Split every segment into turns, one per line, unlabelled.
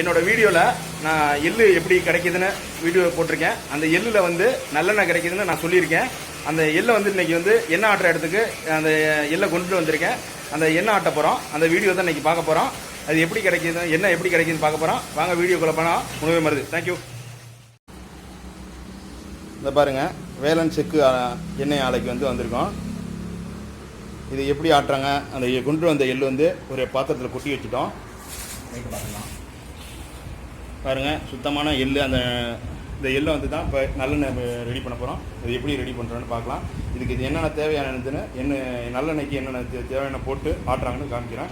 என்னோட வீடியோவில் நான் எள்ளு எப்படி கிடைக்குதுன்னு வீடியோ போட்டிருக்கேன். அந்த எள்ளில் வந்து நல்லெண்ணெய் கிடைக்குதுன்னு நான் சொல்லியிருக்கேன். அந்த எள்ளை வந்து இன்றைக்கி வந்து எண்ணெய் ஆட்டுற இடத்துக்கு அந்த எள்ளை கொண்டுட்டு வந்திருக்கேன். அந்த எண்ணெய் ஆட்ட போகிறோம் அந்த வீடியோ தான் இன்றைக்கி பார்க்க போகிறோம் அது எப்படி கிடைக்குது என்ன எப்படி கிடைக்குதுன்னு பார்க்க போகிறோம் வாங்க வீடியோக்குள்ள போனால் உணவே மருது தேங்க்யூ இந்த பாருங்கள் வேலன் செக்கு எண்ணெய் ஆலைக்கு வந்து வந்திருக்கோம். இது எப்படி ஆட்டுறாங்க? அந்த கொண்டு வந்த எள்ளு வந்து ஒரு பாத்திரத்தில் கொட்டி வச்சுட்டோம். பாருங்க சுத்தமான எள்ளு அந்த இந்த எள்ளை வந்து தான் இப்போ நல்லெண்ணெய் ரெடி பண்ண போகிறோம் இது எப்படி ரெடி பண்ணுறோன்னு பார்க்கலாம். இதுக்கு இது என்னென்ன தேவையானதுன்னு என்ன நல்லெண்ணெய்க்கு என்னென்ன தேவையான போட்டு ஆட்டுறாங்கன்னு காமிக்கிறேன்.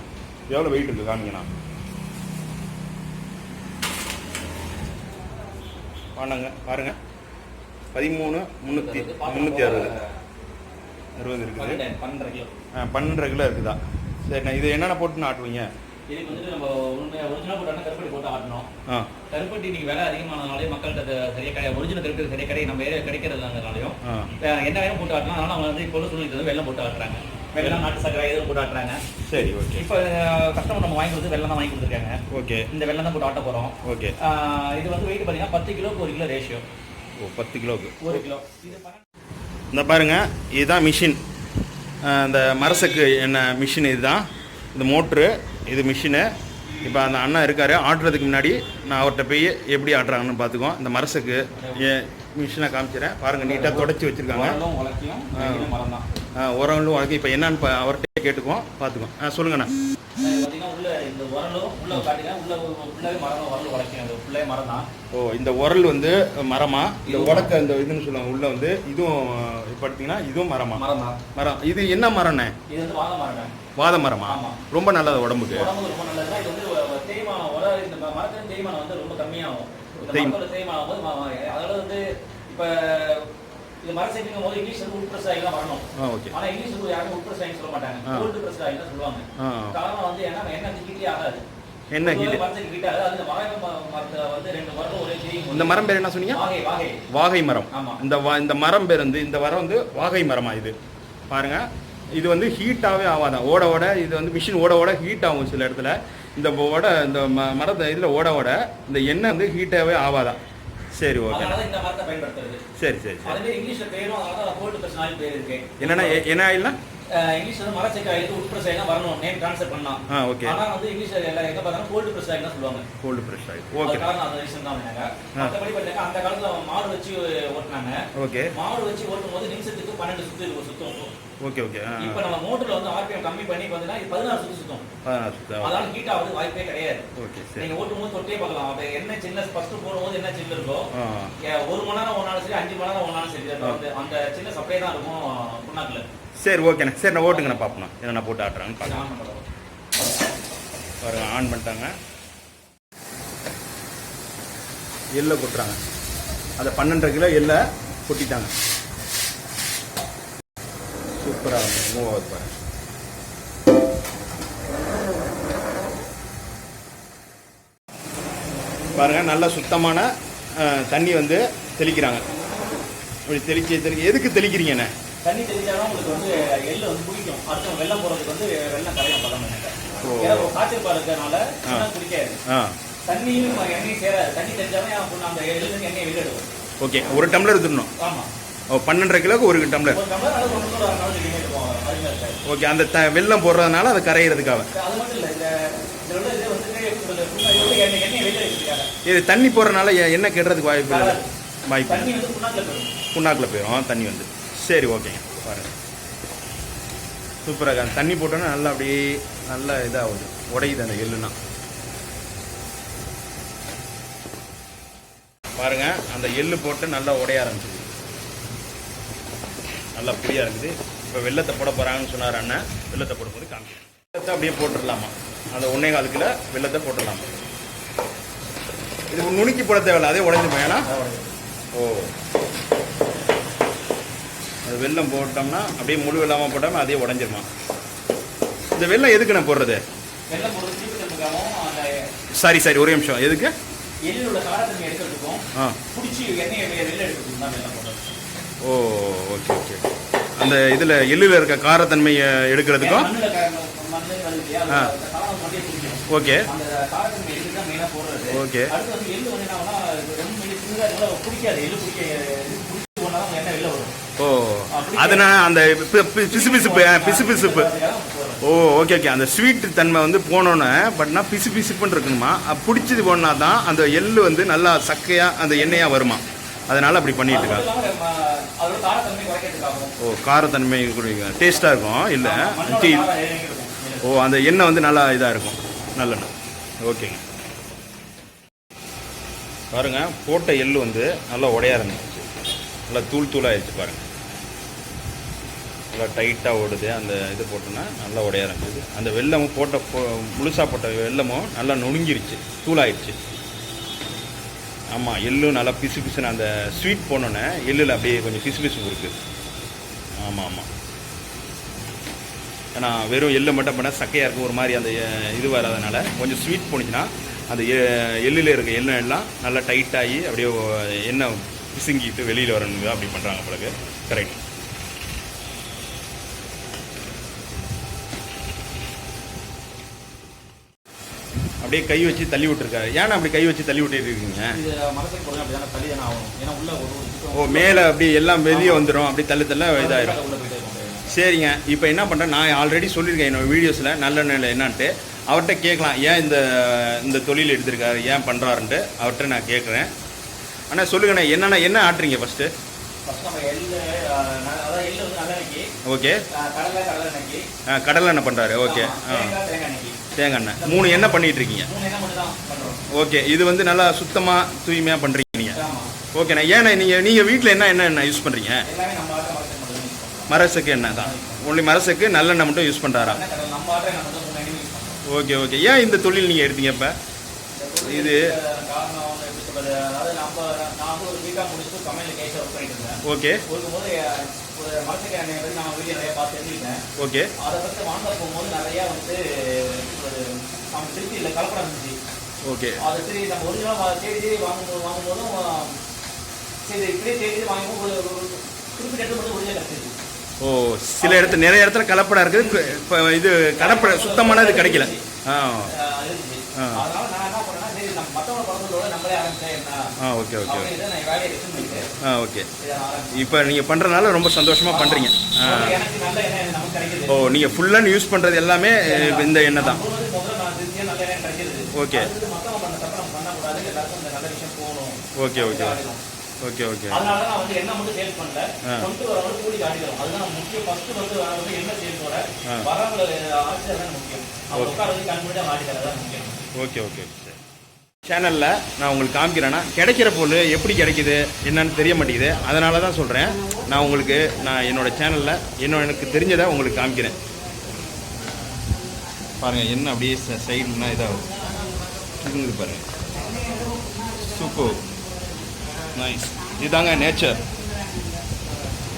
எவ்வளோ வெயிட் இருக்குது காமிக்கணும் பாருங்க பாருங்க. பதிமூணு முந்நூற்றி முந்நூற்றி அறுபது. அறுபது இருக்குது.
பன்னெண்டரை கிலோ.
ஆ, பன்னெண்டரை கிலோ இருக்குதா. சரிண்ணா இது என்னென்ன போட்டு ஆட்டுவீங்க?
இதுக்கு வந்துட்டு நம்ம உண்மையா ஒரிஜினல் போட்டாலும் கருப்பட்டி போட்டு ஆட்டணும்.
ஆ.
கருப்பட்டி இன்னைக்கு விலை அதிகமானதுனாலே மக்கள்கிட்ட அது சரியா கிடையாது. ஒரிஜினல் கருப்பட்டி சரியா கிடையாது. நம்ம ஏரியா கிடைக்கிறதுனாலையும் என்ன வேணும் போட்டு ஆட்டலாம் அதனால அவங்க வந்து இப்போ சூழ்நிலை வந்து வெள்ளம் போட்டு ஆட்டுறாங்க. வெள்ளம் நாட்டு சக்கரை எதுவும் போட்டு ஆட்டுறாங்க.
சரி ஓகே.
இப்போ கஸ்டமர் நம்ம வாங்கி கொடுத்து வெள்ளம் தான் வாங்கி கொடுத்துருக்காங்க.
ஓகே.
இந்த வெள்ளம் தான் போட்டு ஆட்ட போறோம்.
ஓகே.
இது வந்து வெயிட் பார்த்தீங்கன்னா பத்து கிலோக்கு ஒரு கிலோ ரேஷியோ
ஓ பத்து கிலோவுக்கு
ஒரு கிலோ.
இந்த பாருங்க இதுதான் மிஷின் இந்த மரசக்கு என்ன மிஷின் இதுதான். இது மோட்ரு இது மிஷினு. இப்போ அந்த அண்ணா இருக்காரு ஆட்டுறதுக்கு முன்னாடி நான் அவர்கிட்ட போய் எப்படி ஆட்டுறாங்கன்னு பார்த்துக்குவோம். இந்த மரசக்கு மிஷினை காமிச்சிடுறேன் பாருங்கள் நீட்டாக தொடச்சி வச்சுருக்காங்க. உரங்களும் வழக்கு இப்போ என்னன்னு அவர்கிட்ட கேட்டுக்குவோம் பார்த்துக்குவோம். ஆ சொல்லுங்கண்ணா.
இந்த உரலும் உள்ள காட்டுங்க உள்ள ஃபுல்லாவே மரம் உரல் உழைக்கும் அது ஃபுல்லாவே மரம் தான்
ஓ இந்த உரல் வந்து மரமா? இந்த உலக்க இந்த இதுன்னு சொல்லுவாங்க உள்ள வந்து இதுவும் பார்த்தீங்கன்னா இதுவும் மரமா?
மரம் தான்
மரம். இது என்ன மரம்ண்ணே
இது வந்து வாழை மரம்
வாத மரமா. ரொம்ப நல்லது உடம்புக்கு.
உடம்புக்கு ரொம்ப நல்லது இது வந்து தேய்மானம் உர இந்த மரத்துல தேய்மானம் வந்து ரொம்ப கம்மியாகும். தேய்மானம் போது ம- ம- அதோட வந்து இப்ப இது மர சேர்க்கும் போது இங்கிலீஷ் வந்து உட்பிரஸ் ஆகி தான் வரணும். ஆனா இங்கிலீஷ் வந்து யாரும் உட்பிரஸ் ஆகி சொல்ல மாட்டாங்க. கோல்டு பிரஸ் ஆகி தான் சொல்லுவாங்க. காரணம் வந்து ஏன்னா எண்ணெய் வந்து ஹீட்டே ஆகாது.
என்ன
அது இந்த மரம்
மரம் பேர் என்ன சொன்னீங்க?
வாகை
மரம். இந்த இந்த மரம் பேர் வந்து இந்த மரம் வந்து வாகை மரமா இது? பாருங்க. இது வந்து ஹீட்டாகவே ஆகாதான் ஓட ஓட இது வந்து மிஷின் ஓட ஓட ஹீட் ஆகும் சில இடத்துல. இந்த ஓட இந்த மரத்தை இதில் ஓட ஓட இந்த எண்ணெய் வந்து ஹீட்டாகவே ஆகாதான் சரி ஓகே
அதனால இந்த மரத்தை பயன்படுத்துறது.
சரி சரி சரி.
இங்கிலீஷ்ல பேரும்
என்னன்னா என்ன ஆயில்னா
அஹ் இங்கிலீஷ்ல வந்து மரச்செக்கு ஆயில் உட்பிரஸ் ஆயில் தான் வரணும். நேம் ட்ரான்ஸ்ஃபர் பண்ணலாம்
ஆ ஓகே.
ஆனா வந்து இங்கிலீஷ்ல எல்லா எங்க பார்த்தாலும் கோல்டு பிரஸ் ஆயில் தான் சொல்லுவாங்க.
Cold fresh oil okay.
காரணம் அந்த ரீசன் தான் மற்றபடி பார்த்தீங்கன்னா அந்த காலத்துல மாடு வச்சு ஓட்டினாங்க.
ஓகே.
மாடு வச்சு ஓட்டும் போது நிமிஷத்துக்கு பன்னெண்டு சுத்து சுத்தம்
ஓகே ஓகே.
இப்ப நம்ம மோட்டர்ல வந்து ஆர்பிஎம் கம்மி பண்ணி பார்த்தீங்கன்னா இது பதினாறு சுத்து சுத்தம்.
பதினாறு சுத்தம்
அதனால ஹீட் ஆகுது வாய்ப்பே கிடையாது.
ஓகே
நீங்க ஓட்டும் போது தொட்டே பார்க்கலாம். அப்ப என்ன சின்ன ஃபர்ஸ்ட் போடும்போது என்ன சின்ன இருக்கோ ஒரு மணி நேரம் ஒன்னாலும் சரி அஞ்சு மணி நேரம் ஒன்னாலும் சரி அந்த சின்ன சப்ளை தான் இருக்கும் புண்ணாக்குல.
சரி ஓகேண்ணே சரி நான் ஓட்டுங்கண்ணா பார்ப்போம் என்னென்ன போட்டு ஆட்டுறாங்கன்னு பார்க்கலாம் பாருங்க ஆன் பண்ணிட்டாங்க. எள்ளை கொட்டுறாங்க. அதை பன்னெண்டரை கிலோ எள்ளை கொட்டிட்டாங்க. சூப்பராக மூவ் ஆகுது பாருங்க. பாருங்க நல்லா சுத்தமான தண்ணி வந்து தெளிக்கிறாங்க. இப்படி தெளிக்க தெளி எதுக்கு தெளிக்கிறீங்கண்ணே
தண்ணி தெளிச்சாதான் உங்களுக்கு வந்து எள்ளு வந்து குடிக்கும். அடுத்து வெள்ளம் போறதுக்கு வந்து வெள்ளம் கரையும் பதம். ஏன்னா காய்ச்சல் வெள்ளம் குடிக்காது. தண்ணியும் எண்ணெயும் சேராது. தண்ணி பொண்ணு அந்த எள்ளு எண்ணெயை வெளில எடுக்கும்
ஓகே. ஒரு டம்ளர் எடுத்துடணும்.
ஆமா.
ஓ பன்னெண்டரை கிலோக்கு ஒரு டம்ளர். ஓகே. அந்த த வெள்ளம் போடுறதுனால அது கரையிறதுக்காக.
இது
தண்ணி போடுறதுனால எ- எண்ணெய் கெடுறதுக்கு வாய்ப்பு இல்லை வாய்ப்பு
புண்ணாக்கில் போயிடும்.
தண்ணி வந்து. சரி ஓகேங்க பாருங்க. சூப்பராக தண்ணி போட்டோன்னா நல்லா அப்படியே நல்லா இதாகுது. உடையுது அந்த எள்ளுனா. பாருங்க அந்த எள்ளு போட்டு நல்லா உடைய ஆரம்பிச்சிது. நல்லா புரிய இருக்குது. இப்போ வெள்ளத்தை போட போகிறாங்கன்னு சொன்னார் அண்ணன் வெள்ளத்தை போடும்போது காமிக்கிறேன். வெள்ளத்தை அப்படியே போட்டுடலாமா? அந்த ஒன்றே கால் கிலோ வெள்ளத்தை போட்டுடலாமா? இது நுணுக்கி போட தேவையில்ல அதே உடைஞ்சு வேணா ஓ. அது வெல்லம் போட்டோம்னா அப்படியே முழு வெள்ளமாக போட்டாமல் அதே உடஞ்சிருமா? இந்த வெல்லம் எதுக்கு நான் போடுறது?
வெள்ளம்
சாரி சாரி ஒரே நிமிஷம். எதுக்கு? ஆ.
வெள்ளம்
ஓ ஓகே ஓகே. அந்த இதில் எள்ளில் இருக்க காரத்தன்மையை எடுக்கிறதுக்கும் ஆ. ஓகே. ஓகே.
பிடிக்காது. எள்ளு பிடிக்க
ஓ அதுனா அந்த பி- பி- பிசு பிசுப்பு ஆ, பிசு பிசுப்பு. ஓ ஓகே ஓகே அந்த ஸ்வீட் தன்மை வந்து போனோன்னே பட்னா பிசு பிசுப்புன்னு இருக்கணுமா? பிடிச்சது போனா தான் அந்த எள்ளு வந்து நல்லா சக்கையாக அந்த எண்ணெயாக வருமா? அதனால அப்படி பண்ணிட்டு இருக்காங்க ஓ காரத்தன்மை கொடுங்க டேஸ்ட்டாக இருக்கும். இல்லை டீ. ஓ அந்த எண்ணெய் வந்து நல்லா இதாக இருக்கும். நல்லெண்ணெய். ஓகேங்க பாருங்கள் போட்ட எள்ளு வந்து நல்லா உடையாருந்துச்சு. நல்லா தூள் தூளாகிடுச்சு பாருங்கள் நல்லா டைட்டாக ஓடுது. அந்த இது போட்டோன்னா நல்லா உடைய ஆரம்பிக்குது. அந்த வெல்லமும் போட்ட போ- போட்ட வெல்லமும் நல்லா நுணுங்கிருச்சு தூளாயிடுச்சு. ஆமாம் எள்ளும் நல்லா பிசு பிசுன்னு அந்த ஸ்வீட் போனோன்னே எள்ளில் அப்படியே கொஞ்சம் பிசு பிசு இருக்குது ஆமாம் ஆமாம் ஏன்னா வெறும் எள்ளு மட்டும் பண்ணால் சக்கையாக இருக்கும். ஒரு மாதிரி அந்த இது வராதனால கொஞ்சம் ஸ்வீட் போணுச்சுன்னா அந்த எ- எள்ளில் இருக்க எண்ணெய் எல்லாம் நல்லா டைட்டாகி அப்படியே எண்ணெய் பிசுங்கிட்டு வெளியில் வரணுங்க. அப்படி பண்ணுறாங்க பிறகு கரெக்ட் அப்படியே கை வச்சு தள்ளி விட்டுருக்காரு. ஏன்னா அப்படி கை வச்சு தள்ளி விட்டுட்டு இருக்கீங்க? ஓ மேலே அப்படியே எல்லாம் வெளியே வந்துடும் அப்படி தள்ளி தள்ள
இருக்கும்.
சரிங்க. இப்போ என்ன பண்ணுறேன் நான் ஆல்ரெடி சொல்லியிருக்கேன் என்னோட வீடியோஸில் நல்லெண்ணெயில் என்னன்ட்டு. அவர்கிட்ட கேட்கலாம். ஏன் இந்த இந்த தொழில் எடுத்திருக்காரு? ஏன் பண்ணுறாருன்ட்டு அவர்கிட்ட நான் கேட்குறேன். ஆனால் சொல்லுங்கண்ணே என்னென்ன என்ன ஆட்டுறீங்க ஃபஸ்ட்டு ஓகே
கடலை
எண்ணெய் பண்ணுறாரு ஓகே ஆ.
தேங்காய்
எண்ணெய். மூணு எண்ணெய் பண்ணிகிட்டு இருக்கீங்க ஓகே இது வந்து நல்லா சுத்தமாக தூய்மையாக பண்ணுறீங்க நீங்கள் ஓகேண்ணா ஏண்ணே நீங்கள் நீங்கள் வீட்டில் என்ன என்ன எண்ணெய் யூஸ் பண்ணுறீங்க மரசுக்கு எண்ணெய் தான். ஒன்லி மரசுக்கு நல்லெண்ணெய் மட்டும் யூஸ் பண்ணுறாரா ஓகே ஓகே. ஏன் இந்த தொழில் நீங்கள் எடுத்தீங்க இப்போ? இது
பண்ணிட்டு
ஓகே.
ஒரு எண்ணெய் பற்றி நான் வீடியோ நிறைய பார்த்து தெரிஞ்சுக்கிட்டேன்.
ஓகே.
அதை பற்றி வாங்க போகும்போது நிறைய வந்து ஒரு நம்ம இல்லை கலப்படம் இருந்துச்சு.
ஓகே.
அதை சரி நம்ம ஒரிஜினலாக தேடி தேடி வாங்கும்போது வாங்கும்போதும் சரி இப்படியே தேடி தேடி வாங்கும்போது ஒரு ஒரு குறிப்பிட்ட இடத்துல மட்டும் ஒரிஜினல் கிடைச்சிருக்கு
ஓ சில இடத்துல நிறைய இடத்துல கலப்படம் இருக்குது. இப்போ இது கலப்பட சுத்தமான இது கிடைக்கல. ஆ.
அதனால நான் என்ன பண்ணேன்னா
ஆ ஓகே ஓகே. ஓகே ஆ ஓகே. இப்போ நீங்கள் பண்ணுறதுனால ரொம்ப சந்தோஷமாக பண்ணுறீங்க ஓ நீங்கள் ஃபுல்லாக யூஸ் பண்ணுறது எல்லாமே இந்த எண்ணெய் தான். Okay. Okay okay. Okay okay.
அதனால நான் வந்து எண்ணெய் மட்டும் சேல்ஸ் பண்ணல.
ஆ.
கொண்டு வரவங்க கூலி காட்டிக்கிறோம். அதுதான் முக்கியம். ஃபர்ஸ்ட் வந்து வந்து எண்ணெய் சேல்ஸோட
ஆ.
வரவங்க ஆட்சியர் தான் முக்கியம். அவங்க
ஓகே.
உட்கார வச்சு கண் பண்ணி மாட்டிக்கிறது தான் முக்கியம்.
ஓகே. சேனலில் நான் உங்களுக்கு காமிக்கிறேன்னா கிடைக்கிற பொருள் எப்படி கிடைக்குது என்னன்னு தெரிய மாட்டேங்குது. அதனால தான் சொல்கிறேன் நான் உங்களுக்கு நான் என்னோட சேனலில் என்னோட எனக்கு தெரிஞ்சதை உங்களுக்கு காமிக்கிறேன். பாருங்கள் என்ன அப்படியே சைடுனா இதாகும். பாருங்கள் சூப்பர் நைஸ் இதுதாங்க நேச்சர்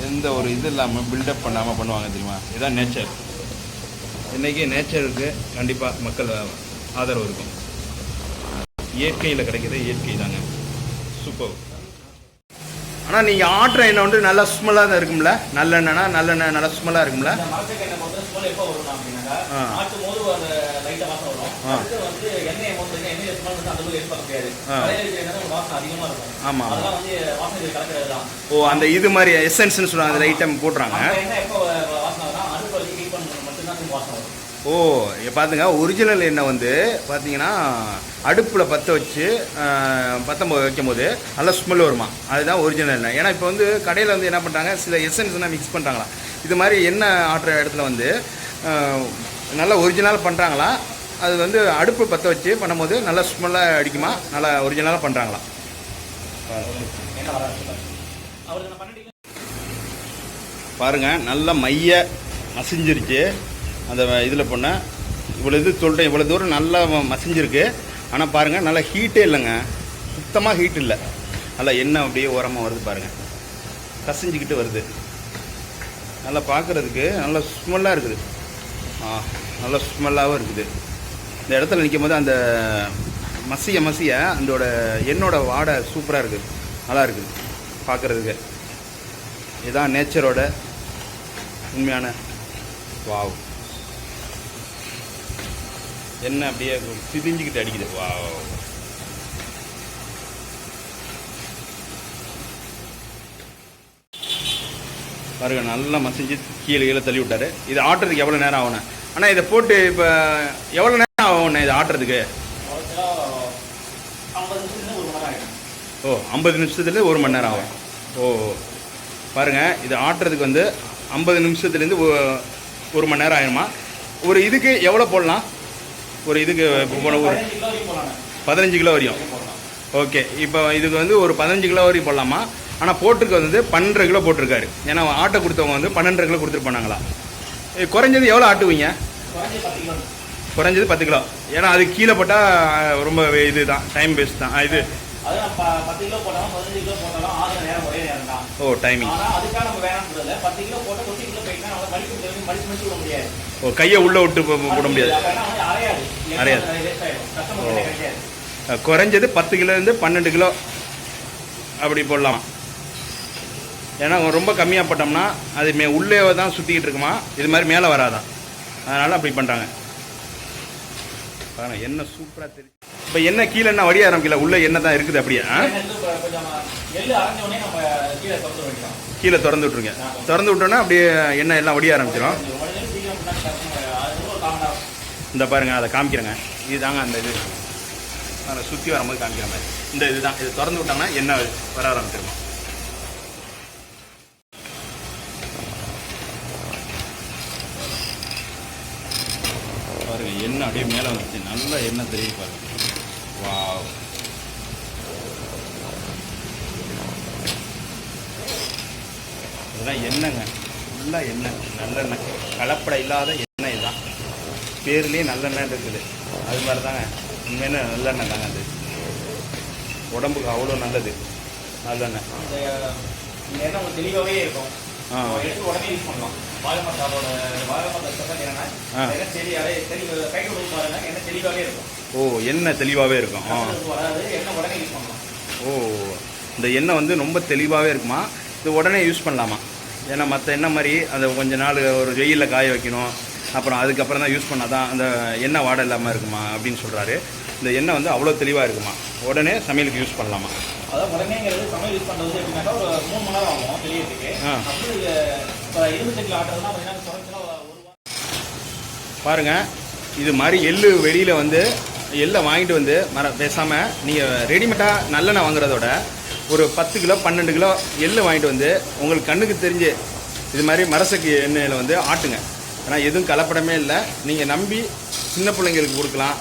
எந்த ஒரு இது இல்லாமல் பில்டப் பண்ணாமல் பண்ணுவாங்க தெரியுமா? இதுதான் நேச்சர் இன்றைக்கி நேச்சருக்கு கண்டிப்பாக மக்கள் ஆதரவு இருக்கும். இயற்கையில் கிடைக்கிது இயற்கை தாங்க சூப்பர் ஆனால் நீங்கள் ஆட்டுற எண்ணெய் வந்து நல்லா ஸ்மெல்லாக தான் இருக்கும்ல? நல்லெண்ணெய்னா நல்லெண்ணெய் நல்லா ஸ்மெல்லாக இருக்கும்ல?
இந்த மரத்துக்கு எண்ணெய் பொறுத்த ஸ்மெல் எப்போ வரும் அப்படின்னாக்கா
ஆ.
ஆட்டும் போது அந்த லைட்டாக வாசம் வரும்.
ஆ.
அடுத்து வந்து எண்ணெயை பொறுத்த எண்ணெய் ஸ்மெல் வந்து அந்த அளவுக்கு எதிர்பார்க்க முடியாது.
ஆ.
கடையில் இருக்கிற எண்ணெய் ஒரு வாசம் அதிகமாக இருக்கும்.
ஆமா, ஆமா.
அதெல்லாம் வந்து வாசனை கலக்கிறது தான்
ஓ அந்த இது மாதிரி எசன்ஸ்னு சொல்லுவாங்க அதில் ஐட்டம் போட்டுறாங்க
அந்த எண்ணெய் எப்போ வாசனை வரும் அடுப்பு வச்சு ஹீட் பண்ணுறது மட்டும்தான் திரும்ப வாசம் வரும்
ஓ பார்த்துங்க பாத்துங்க ஒரிஜினல் எண்ணெய் வந்து பார்த்தீங்கன்னா அடுப்பில் பற்ற வச்சு பத்தொம்பது வைக்கும் போது நல்லா ஸ்மெல் வருமா? அதுதான் ஒரிஜினல் எண்ணெய். ஏன்னா இப்போ வந்து கடையில் வந்து என்ன பண்ணுறாங்க சில எசன்ஸ்னால் மிக்ஸ் பண்ணுறாங்களா இது மாதிரி எண்ணெய் ஆட்டுற இடத்துல வந்து நல்லா ஒரிஜினல் பண்ணுறாங்களா அது வந்து அடுப்பு பற்ற வச்சு பண்ணும்போது நல்லா ஸ்மெல்லாக அடிக்குமா? நல்லா ஒரிஜினலாக பண்ணுறாங்களா
பாருங்கள்
பாருங்க நல்லா மைய மசிஞ்சிருச்சு அந்த இதில் போனால் இவ்வளோ இது சொல்கிறேன் இவ்வளோ தூரம் நல்லா மசிஞ்சிருக்கு. ஆனால் பாருங்கள் நல்லா ஹீட்டே இல்லைங்க. சுத்தமாக ஹீட் இல்லை. நல்லா எண்ணெய் அப்படியே ஓரமாக வருது பாருங்கள் கசிஞ்சிக்கிட்டு வருது. நல்லா பார்க்குறதுக்கு நல்லா ஸ்மெல்லாக இருக்குது. ஆ நல்லா ஸ்மெல்லாகவும் இருக்குது. இந்த இடத்துல நிற்கும் போது அந்த மசிய மசிய அதோட எண்ணோட வாடை சூப்பராக இருக்குது நல்லா இருக்குது பார்க்குறதுக்கு இதுதான் நேச்சரோட உண்மையான வாவ் என்ன அப்படியே சிதிஞ்சுக்கிட்டு அடிக்குது. வா பாருங்க நல்லா மசிஞ்சு கீழே கீழே தள்ளி விட்டாரு. இது ஆட்டுறதுக்கு எவ்வளோ நேரம் ஆகணும் ஆனால் இதை போட்டு இப்போ எவ்வளோ நேரம் ஆகணும் இது ஆட்டுறதுக்கு?
ஐம்பது நிமிஷத்துலேருந்து ஒரு மணி நேரம்
ஓ ஐம்பது நிமிஷத்துல ஒரு மணி நேரம் ஆகும். ஓ பாருங்க இது ஆட்டுறதுக்கு வந்து ஐம்பது நிமிஷத்துலேருந்து ஒரு மணி நேரம் ஆகிடுமா ஒரு இதுக்கு எவ்வளோ போடலாம்? ஒரு இதுக்கு இப்போ போன ஒரு
பதினஞ்சு கிலோ
வரையும். ஓகே. இப்போ இதுக்கு வந்து ஒரு பதினஞ்சு கிலோ வரையும் போடலாமா? ஆனால் போட்டிருக்க வந்து பன்னெண்டு கிலோ போட்டிருக்காரு. ஏன்னா ஆட்டை கொடுத்தவங்க வந்து பன்னெண்டு கிலோ கொடுத்துட்டு போனாங்களா? குறைஞ்சது எவ்வளோ ஆட்டுவீங்க?
பத்து கிலோ
குறைஞ்சது பத்து கிலோ. ஏன்னா அது கீழே போட்டால் ரொம்ப இது தான் டைம் வேஸ்ட் தான். இது
அது நம்ம ப- பத்து கிலோ போட்டாலும் பதினஞ்சு கிலோ போட்டாலும் ஆகிற நேரம் ஒரே நேரம் தான்.
ஓ டைமிங்
ஆனா அதுக்காக நம்ம வேணாம் சொல்றதில்ல பத்து கிலோ போட்டு கொட்டி கிலோ போயிட்டா நம்மளால மடிக்க முடியாது மடிச்சு மடிச்சு விட முடியாது.
ஓ கையை உள்ளே விட்டு போட முடியாது.
அரையாது.
அரையாது. குறைஞ்சது பத்து கிலோலேருந்து பன்னெண்டு கிலோ அப்படி போடலாம். ஏன்னா ரொம்ப கம்மியாக போட்டோம்னா அது மே உள்ளே தான் சுற்றிக்கிட்டு இருக்குமா. இது மாதிரி மேலே வராதான். அதனால் அப்படி பண்ணுறாங்க பாருங்க எண்ணெய் சூப்பராக தெரியும் இப்போ எண்ணெய் கீழே என்ன வடிய ஆரம்பிக்கல உள்ளே எண்ணெய் தான் இருக்குது அப்படியே
கீழே திறந்து
விட்ருங்க திறந்து விட்டோன்னா அப்படியே எண்ணெய் எல்லாம் வடிய ஆரம்பிச்சிடும் இந்த பாருங்க அதை காமிக்கிறேங்க. இதுதாங்க அந்த இது. அதை சுற்றி வரும்போது காமிக்கிற மாதிரி. இந்த இதுதான். இது திறந்து விட்டோம்னா எண்ணெய் வர ஆரம்பிச்சிருமா. எண்ணெய் அப்படியே மேலே வந்துச்சு. நல்ல எண்ணெய் தெரியுது பாருங்க. வா இதெல்லாம் எண்ணெய்ங்க. ஃபுல்லாக எண்ணெய் நல்லெண்ணெய். கலப்படை இல்லாத எண்ணெய் தான் பேர்லேயே நல்லெண்ணெய் இருக்குது. அது மாதிரி தாங்க உண்மையான நல்லெண்ணெய் தாங்க அது. உடம்புக்கு அவ்வளோ நல்லது. நல்லெண்ணெய்.
எண்ணெய் தெளிவாகவே இருக்கும். எடுத்து உடனே யூஸ் பண்ணலாம். என்னன்னா கொடுத்து பாருங்க தெளிவாகவே இருக்கும்.
ஓ எண்ணெய் தெளிவாகவே இருக்கும்.
வராது எண்ணெய் உடனே யூஸ் பண்ணலாம்.
ஓ இந்த எண்ணெய் வந்து ரொம்ப தெளிவாகவே இருக்குமா? இது உடனே யூஸ் பண்ணலாமா? ஏன்னா மற்ற எண்ணெய் மாதிரி அதை கொஞ்ச நாள் ஒரு வெயிலில் காய வைக்கணும். அப்புறம் அதுக்கப்புறம் தான் யூஸ் பண்ணால் தான் அந்த எண்ணெய் வாடை இல்லாமல் இருக்குமா? அப்படின்னு சொல்கிறாரு இந்த எண்ணெய் வந்து அவ்வளோ தெளிவாக இருக்குமா? உடனே சமையலுக்கு யூஸ் பண்ணலாமா?
அதாவது உடனேங்கிறது சமையல் யூஸ் பண்ணுறது எப்படின்னாக்கா ஒரு மூணு மணி நேரம் ஆகும் தெளியறதுக்கு.
ஆ.
அப்படி இப்போ இரும்பு சட்டியில் ஆட்டுறதுனா பார்த்தீங்கன்னா குறைஞ்சா ஒரு வாரம்.
பாருங்க இது மாதிரி எள்ளு வெளியில் வந்து எள்ளை வாங்கிட்டு வந்து மர பேசாமல் நீங்கள் ரெடிமேடாக நல்லெண்ணெய் வாங்குறதோட ஒரு பத்து கிலோ பன்னெண்டு கிலோ எள்ளு வாங்கிட்டு வந்து உங்களுக்கு கண்ணுக்கு தெரிஞ்சு இது மாதிரி மரசக்கு எண்ணெயில் வந்து ஆட்டுங்க. ஏன்னா எதுவும் கலப்படமே இல்லை. நீங்கள் நம்பி சின்ன பிள்ளைங்களுக்கு கொடுக்கலாம்.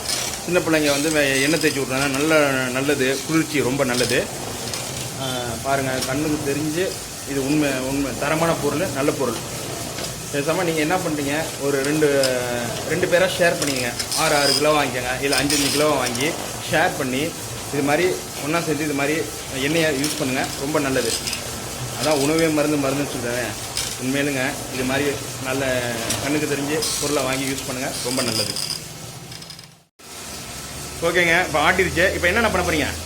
சின்ன பிள்ளைங்க வந்து எண்ணெய் தேய்ச்சி விட்றாங்க நல்ல நல்லது குளிர்ச்சி ரொம்ப நல்லது. பாருங்கள் கண்ணுக்கு தெரிஞ்சு இது உண்மை உண்மை தரமான பொருள் நல்ல பொருள். பேசாமல் நீங்கள் என்ன பண்ணுறீங்க ஒரு ரெண்டு ரெண்டு பேராக ஷேர் பண்ணிக்கங்க. ஆறு ஆறு கிலோ வாங்கிக்கோங்க இல்லை அஞ்சு அஞ்சு கிலோ வாங்கி ஷேர் பண்ணி இது மாதிரி ஒன்றா சேர்த்து இது மாதிரி எண்ணெயை யூஸ் பண்ணுங்கள் ரொம்ப நல்லது. அதான் உணவே மருந்து மருந்துன்னு சொல்கிறேன் உண்மையிலுங்க இது மாதிரி நல்ல கண்ணுக்கு தெரிஞ்சு பொருளை வாங்கி யூஸ் பண்ணுங்கள் ரொம்ப நல்லது. ஓகேங்க இப்போ ஆட்டிருச்சு. இப்போ என்னென்ன பண்ண
பிடிச்சோம்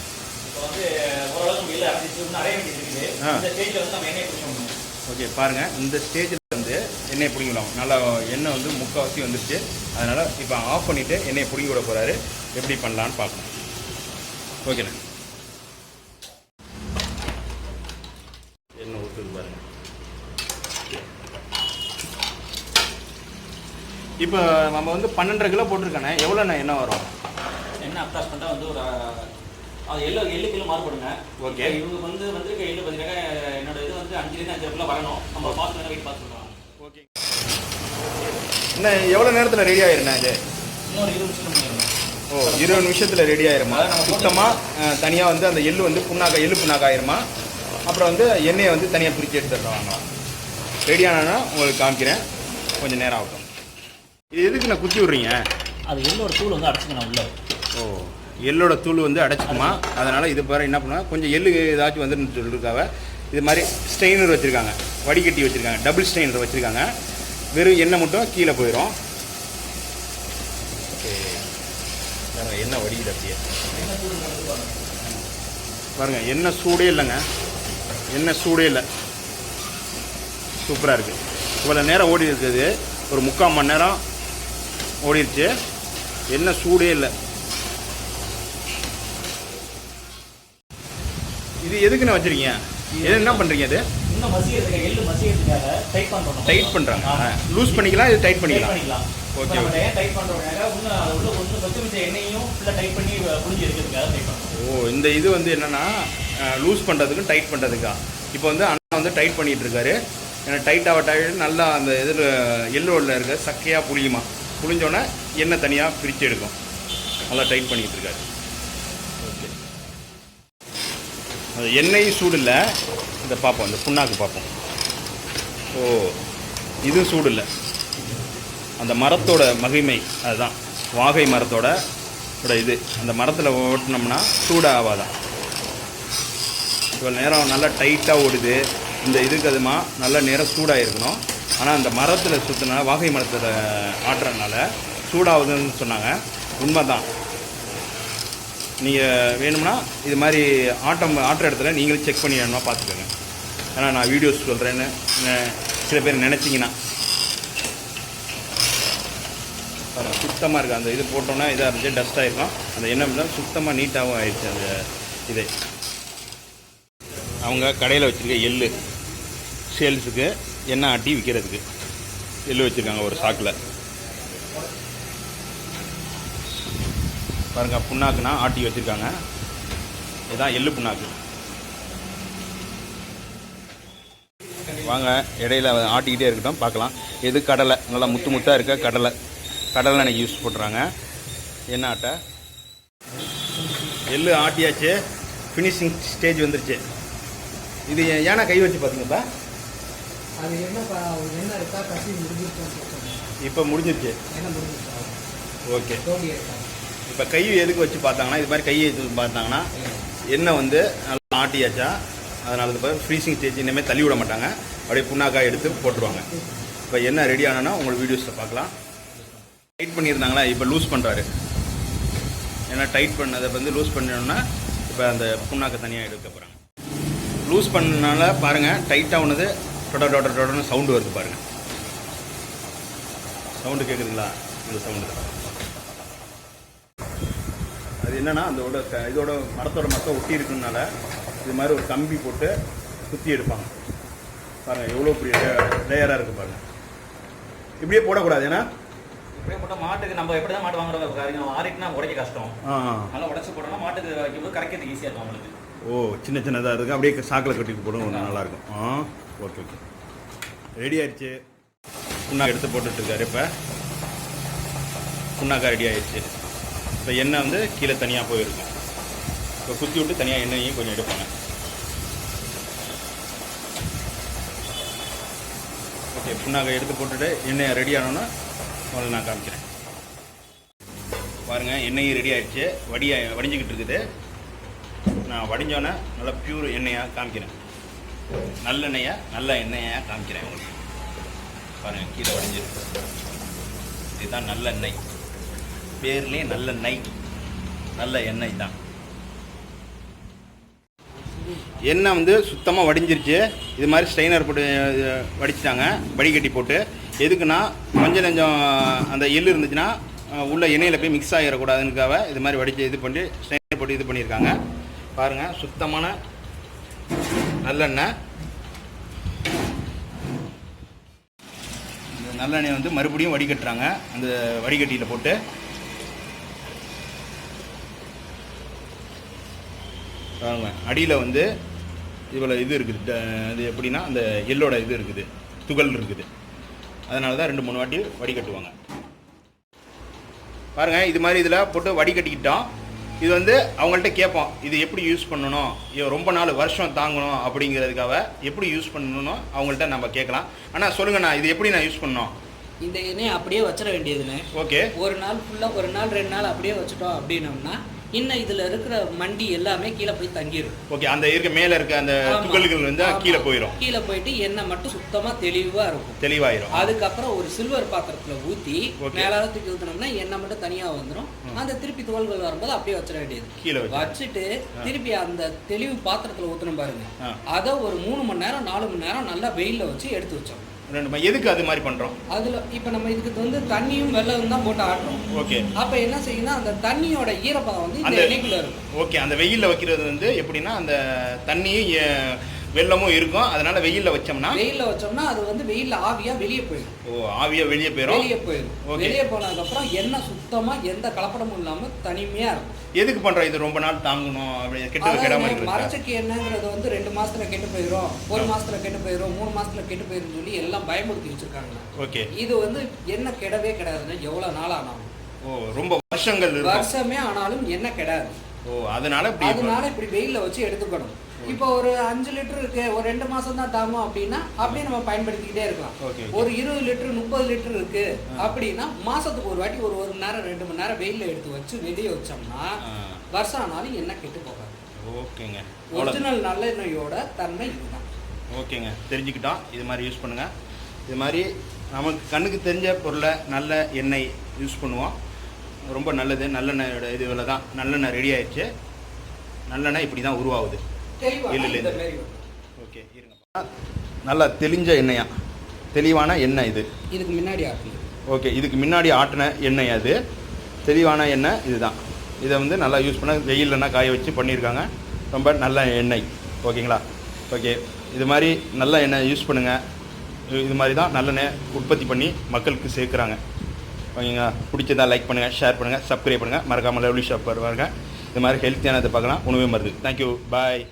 ஓகே பாருங்கள் இந்த ஸ்டேஜில் வந்து எண்ணெயை பிடிங்கலாம் நல்லா எண்ணெய் வந்து முக்கால்வாசி வந்துருச்சு. அதனால் இப்போ ஆஃப் பண்ணிவிட்டு எண்ணெயை பிடிங்கி விட போகிறாரு எப்படி பண்ணலான்னு பார்க்கலாம் ஓகேண்ணே. எண்ணெய் ஊற்றுது பாருங்க. இப்போ நம்ம வந்து பன்னெண்டரை கிலோ போட்டிருக்கானே எவ்வளோண்ணே எண்ணெய் வரும்?
எண்ணெய் அப்ராக்ஸ்மெண்ட்டாக வந்து ஒரு அது எள்ளு எள்ளு கிலோ மாறுபடுங்க. இப்போ இவங்க வந்து வந்து எள்ளு பார்த்தீங்கன்னா என்னோட இது வந்து அஞ்சுலேருந்து அஞ்சு வரணும். நம்ம பார்த்து வேணா வெயிட் பார்த்து
ஓகே. இன்னும் எவ்வளோ நேரத்தில் ரெடி ஆயிருண்ணே இது?
இன்னொரு இருபது நிமிஷம்
ஓ இருபது நிமிஷத்தில் ரெடி ஆயிருமா?
நம்ம
சுத்தமாக தனியாக வந்து அந்த எள்ளு வந்து புண்ணாக்கா எள்ளு புண்ணாக்கா ஆயிருமா? அப்புறம் வந்து எண்ணெயை வந்து தனியாக பிரித்து எடுத்துட்டு வாங்கலாம் ரெடி ஆனா உங்களுக்கு காமிக்கிறேன். கொஞ்சம் நேரம் ஆகட்டும். இது எதுக்கு நான் குத்தி விட்றீங்க?
அது எள்ளோட தூள் வந்து அடைச்சிக்கணும் உள்ள.
ஓ எள்ளோட தூள் வந்து அடைச்சிக்குமா? அதனால் இது பாரு என்ன பண்ணுவேன் கொஞ்சம் எள்ளு ஏதாச்சும் வந்து சொல்லியிருக்காவ இது மாதிரி ஸ்ட்ரெயினர் வச்சுருக்காங்க. வடிகட்டி வச்சுருக்காங்க. டபுள் ஸ்ட்ரெயினர் வச்சுருக்காங்க. வெறும் எண்ணெய் மட்டும் கீழே போயிடும் எண்ணெய் வடிக்குது அப்படியே. பாருங்க எண்ணெய் சூடே இல்லைங்க. எண்ணெய் சூடே இல்லை. சூப்பராக இருக்குது இவ்வளோ நேரம் ஓடி இருக்குது. ஒரு முக்கால் மணி நேரம் ஓடிடுச்சு எண்ணெய் சூடே இல்லை. இது எதுக்குண்ணே வச்சிருக்கீங்க? இது என்ன பண்ணுறீங்க இது?
இன்னும் மசிக்கிறதுக்கு எள்ளு மசிக்கிறதுக்காக டைட் பண்ணுறோம்
டைட் பண்ணுறாங்க லூஸ் பண்ணிக்கலாம் இது டைட் பண்ணிக்கலாம்?
ஓகே ஏன் டைட் பண்ணுறோம்னாக்க இன்னும் உள்ள ஒன்று கொஞ்சம் மிச்சம் எண்ணெயும் ஃபுல்லாக டைட் பண்ணி புளிஞ்சு எடுக்கிறதுக்காக டைட் பண்ணுறோம்
ஓ இந்த இது வந்து என்னன்னா லூஸ் பண்ணுறதுக்கும் டைட் பண்ணுறதுக்கா இப்போ வந்து அண்ணா வந்து டைட் பண்ணிட்டு இருக்காரு ஏன்னா டைட் ஆக டைட் நல்லா அந்த இதில் எல்லோவில் இருக்க சக்கையாக புளியுமா புளிஞ்சோடனே எண்ணெய் தனியாக பிரித்து எடுக்கும். நல்லா டைட் பண்ணிட்டு இருக்காரு ஓகே அது எண்ணெய் சூடில் இதை பார்ப்போம் இந்த புண்ணாக்கு பார்ப்போம். ஓ இது சூடில். அந்த மரத்தோட மகிமை அதுதான். வாகை மரத்தோட இது. அந்த மரத்தில் ஓட்டினோம்னா சூடாகாதான் இவ்வளோ நேரம் நல்லா டைட்டாக ஓடுது. இந்த இதுக்கு அதுமா நல்ல நேரம் சூடாக இருக்கணும் ஆனால் அந்த மரத்தில் சுற்றினா வாகை மரத்தில் ஆட்டுறதுனால சூடாகுதுன்னு சொன்னாங்க. உண்மை தான் நீங்கள் வேணும்னா இது மாதிரி ஆட்டம் ஆட்டுற இடத்துல நீங்களும் செக் பண்ணி வேணுமா பார்த்துக்கோங்க. ஏன்னா நான் வீடியோஸ் சொல்கிறேன்னு சில பேர் நினச்சிங்கன்னா. சுத்தமாக இருக்குது அந்த இது போட்டோன்னா இதாக இருந்துச்சு டஸ்ட்டாக இருக்கும் அந்த என்ன சுத்தமாக நீட்டாகவும் ஆயிடுச்சு அந்த இதை. அவங்க கடையில் வச்சுருக்க எள்ளு. சேல்ஸுக்கு எண்ணெய் ஆட்டி விற்கிறதுக்கு எள்ளு வச்சுருக்காங்க ஒரு சாக்கில். பாருங்க புண்ணாக்குனா ஆட்டி வச்சுருக்காங்க. இதுதான் எள்ளு புண்ணாக்கு. வாங்க இடையில ஆட்டிக்கிட்டே இருக்கட்டும் பார்க்கலாம். எது கடலை? நல்லா முத்து முத்தாக இருக்க கடலை. கடலை எனக்கு யூஸ் பண்ணுறாங்க என்ன ஆட்டை? எள்ளு ஆட்டியாச்சு. ஃபினிஷிங் ஸ்டேஜ் வந்துருச்சு. இது ஏன்னா கை வச்சு பார்த்தீங்கப்பா?
அது என்ன இருக்கா கசி முடிஞ்சிருக்கான்னு
இப்போ முடிஞ்சிருச்சு.
என்ன முடிஞ்சிருக்கா
ஓகே. இப்போ கை எதுக்கு வச்சு பார்த்தாங்கன்னா இது மாதிரி கையை எதுக்கு பார்த்தாங்கன்னா எண்ணெய் வந்து நல்லா ஆட்டியாச்சா அதனால இப்போ ஃப்ரீசிங் ஸ்டேஜ் இனிமேல் தள்ளி விட மாட்டாங்க. அப்படியே புண்ணாக்காய் எடுத்து போட்டுருவாங்க. இப்போ என்ன ரெடி ஆனோன்னா உங்களோட வீடியோஸில் பார்க்கலாம். டைட் பண்ணியிருந்தாங்களா? இப்போ லூஸ் பண்ணுறாரு ஏன்னா டைட் பண்ணதை வந்து லூஸ் பண்ணணும்னா இப்போ அந்த புண்ணாக்கை தனியாக எடுக்க போகிறாங்க லூஸ் பண்ணனால பாருங்கள் டைட்டாக ஒன்று டொட டொட டொடன்னு சவுண்டு வருது பாருங்கள் சவுண்டு கேட்குதுங்களா இந்த சவுண்டு தான் அது என்னன்னா அதோட இதோட மரத்தோட மரத்தை ஒட்டி இருக்கனால இது மாதிரி ஒரு கம்பி போட்டு குத்தி எடுப்பாங்க. பாருங்க எவ்வளோ பெரிய லேயராக இருக்கு பாருங்க. இப்படியே போடக்கூடாது ஏன்னா?
இப்படியே போட்டால் மாட்டுக்கு நம்ம எப்படி தான் மாட்டு வாங்குறோம் ஆறிட்டுனா உடைக்க கஷ்டம்.
ஆ
நல்லா உடச்சி போட்டோம்னா மாட்டுக்கு வைக்கும்போது கரைக்கிறதுக்கு ஈஸியாக இருக்கும் அவங்களுக்கு
ஓ சின்ன சின்னதாக இருக்குது அப்படியே சாக்கில் கட்டி போடும் நல்லாயிருக்கும் ஆ ஓகே ஓகே. ரெடி ஆயிடுச்சு. புண்ணாக்கு எடுத்து போட்டுட்டு இருக்காரு இப்போ. புண்ணாக்கா ரெடி ஆயிடுச்சு. இப்போ எண்ணெய் வந்து கீழே தனியாக போயிருக்கும் இப்போ குத்தி விட்டு தனியாக எண்ணெயையும் கொஞ்சம் எடுப்பாங்க. ஓகே புண்ணாக்கை எடுத்து போட்டுட்டு எண்ணெயை ரெடி ஆனோன்னா முதல்ல நான் காமிக்கிறேன். பாருங்கள் எண்ணெயும் ரெடி ஆகிடுச்சு வடி வடிஞ்சிக்கிட்டு இருக்குது. நான் வடிஞ்சோன்னே நல்லா பியூர் எண்ணெயாக காமிக்கிறேன். நல்லெண்ணெயாக நல்ல எண்ணெயாக காமிக்கிறேன் உங்களுக்கு. பாருங்கள் கீழே வடிஞ்சிருக்கு. இதுதான் நல்லெண்ணெய். பேர்லேயே நல்லெண்ணெய் நல்ல எண்ணெய் தான். எண்ணெய் வந்து சுத்தமாக வடிஞ்சிருச்சு. இது மாதிரி ஸ்ட்ரெயினர் போட்டு வடிச்சிட்டாங்க. வடிகட்டி போட்டு. எதுக்குன்னா கொஞ்சம் கொஞ்சம் அந்த எள்ளு இருந்துச்சுன்னா உள்ள எண்ணெயில் போய் மிக்ஸ் ஆகிடக்கூடாதுனுக்காக இது மாதிரி வடித்து இது பண்ணி ஸ்ட்ரெயினர் போட்டு இது பண்ணியிருக்காங்க. பாருங்கள் சுத்தமான நல்லெண்ணெய். இந்த நல்லெண்ணெய் வந்து மறுபடியும் வடிகட்டுறாங்க. அந்த வடிகட்டியில் போட்டு. அடியில் வந்து இவ்வளோ இது இருக்குது. இது எப்படின்னா அந்த எள்ளோட இது இருக்குது. துகள் இருக்குது. அதனால தான் ரெண்டு மூணு வாட்டி வடிகட்டுவாங்க. பாருங்க இது மாதிரி இதில் போட்டு வடிகட்டிக்கிட்டோம். இது வந்து அவங்கள்ட்ட கேட்போம் இது எப்படி யூஸ் பண்ணணும்? இது ரொம்ப நாள் வருஷம் தாங்கணும் அப்படிங்கிறதுக்காக எப்படி யூஸ் பண்ணணும் அவங்கள்ட்ட நம்ம கேட்கலாம். ஆனால் சொல்லுங்கண்ணா இது எப்படி நான் யூஸ் பண்ணணும்?
இந்த எண்ணெய் அப்படியே வச்சிட வேண்டியதுண்ணே
ஓகே.
ஒரு நாள் ஃபுல்லாக ஒரு நாள் ரெண்டு நாள் அப்படியே வச்சுட்டோம் அப்படின்னோம்னா இன்னும் இதில் இருக்கிற மண்டி எல்லாமே கீழே போய் தங்கிடும்
ஓகே அந்த இருக்க மேலே இருக்க அந்த. துகள்கள் வந்து. கீழே போயிடும்
கீழே போயிட்டு எண்ணெய் மட்டும் சுத்தமாக தெளிவாக இருக்கும்.
தெளிவாயிரும்.
அதுக்கப்புறம் ஒரு சில்வர் பாத்திரத்துல ஊற்றி. மேலால தூக்கி ஊற்றினோம்னா எண்ணெய் மட்டும் தனியாக வந்துடும் அந்த திருப்பி துகள்கள் வரும்போது அப்படியே வச்சிட வேண்டியது.
கீழே வச்சு
வச்சுட்டு திருப்பி அந்த தெளிவு பாத்திரத்துல ஊற்றணும் பாருங்க. அதை ஒரு மூணு மணி நேரம் நாலு மணி நேரம் நல்லா வெயில்ல வச்சு எடுத்து வச்சோம்.
ரெண்டு மா- எதுக்கு அது மாதிரி பண்ணுறோம்
அதுல இப்ப நம்ம இதுக்கு வந்து தண்ணியும் வெள்ளமும் தான் போட்டு ஆட்டுறோம்.
ஓகே.
அப்ப என்ன செய்யணும்னா அந்த தண்ணியோட ஈரப்பதம் வந்து
அந்த-
எண்ணெய்க்குள்ள இருக்கும்.
ஓகே அந்த வெயிலில் வைக்கிறது வந்து எப்படின்னா அந்த தண்ணியும் வெள்ளமும் இருக்கும். அதனால வெயிலில் வச்சோம்னா?
வெயில்ல வச்சோம்னா அது வந்து வெயில்ல ஆவியா வெளியே போயிடும்.
ஓ ஆவியாக வெளியே போயிடும்
வெளியே போயிடும். வெளியே போனதுக்கு அப்புறம் எண்ணெய் சுத்தமா எந்த கலப்படமும் இல்லாம தனிமையா இருக்கும்.
எதுக்கு பண்ணுறோம் இது ரொம்ப நாள் தாங்கணும். அப்படி கெட்டு
அதாவது
கெடாமல் இருக்கிறது.
மரச்செக்கு எண்ணெய்ங்கிறது வந்து ரெண்டு மாசத்துல கெட்டு போயிடும் ஒரு மாசத்துல கெட்டு போயிடும் மூணு மாசத்துல கெட்டு போயிடும் சொல்லி எல்லாம் பயமுறுத்தி வச்சிருக்காங்க.
ஓகே.
இது வந்து எண்ணெய் கெடவே கெடாதுன்னா எவ்வளவு நாள் ஆனாலும்.
ஓ ரொம்ப வருஷங்கள்
வருஷமே ஆனாலும் எண்ணெய் கெடாது.
ஓ அதனால இப்படி
அதனால இப்படி வெயில்ல வச்சு எடுத்துக்கணும். இப்போ ஒரு அஞ்சு லிட்டர் இருக்கு ஒரு ரெண்டு மாசம் தான் தாங்கும் அப்படின்னா அப்படியே நம்ம பயன்படுத்திக்கிட்டே இருக்கலாம். ஒரு இருபது லிட்டர் முப்பது லிட்டர் இருக்கு அப்படின்னா மாசத்துக்கு ஒரு வாட்டி ஒரு ஒரு மணி நேரம் ரெண்டு மணி நேரம் வெயில்ல எடுத்து வச்சு வெளியே வச்சோம்னா வருஷம் ஆனாலும் எண்ணெய் கெட்டு போகாது.
ஓகேங்க.
ஒரிஜினல் நல்லெண்ணெயோட தன்மை இதுதான்.
ஓகேங்க. தெரிஞ்சுக்கிட்டோம். இது மாதிரி யூஸ் பண்ணுங்கள் இது மாதிரி நமக்கு கண்ணுக்கு தெரிஞ்ச பொருளை நல்ல எண்ணெய் யூஸ் பண்ணுவோம். ரொம்ப நல்லது. நல்லெண்ணெயோட இதுவில் தான் நல்லெண்ணெய் ரெடி ஆயிடுச்சு. நல்லெண்ணெய் இப்படி தான் உருவாகுது.
வரும்.
ஓகே நல்லா தெளிஞ்ச எண்ணெயா? தெளிவான எண்ணெய் இது.
இதுக்கு முன்னாடி ஆட்டணும்
ஓகே இதுக்கு முன்னாடி ஆட்டின எண்ணெய் அது. தெளிவான எண்ணெய் இதுதான். இதை வந்து நல்லா யூஸ் பண்ண வெயில்லனா காய வச்சு பண்ணியிருக்காங்க ரொம்ப நல்ல எண்ணெய். ஓகேங்களா? ஓகே இது மாதிரி நல்ல எண்ணெய் யூஸ் பண்ணுங்கள் இது மாதிரி தான் நல்லெண்ணெய் உற்பத்தி பண்ணி மக்களுக்கு சேர்க்குறாங்க. ஓகேங்களா? பிடிச்சதா லைக் பண்ணுங்கள் ஷேர் பண்ணுங்கள் சப்ஸ்கிரைப் பண்ணுங்கள் மறக்காமல் லவ்லி ஷாப் வருவாங்க. இது மாதிரி ஹெல்த்தியானதை பார்க்கலாம். உணவே மருந்து. Thank you bye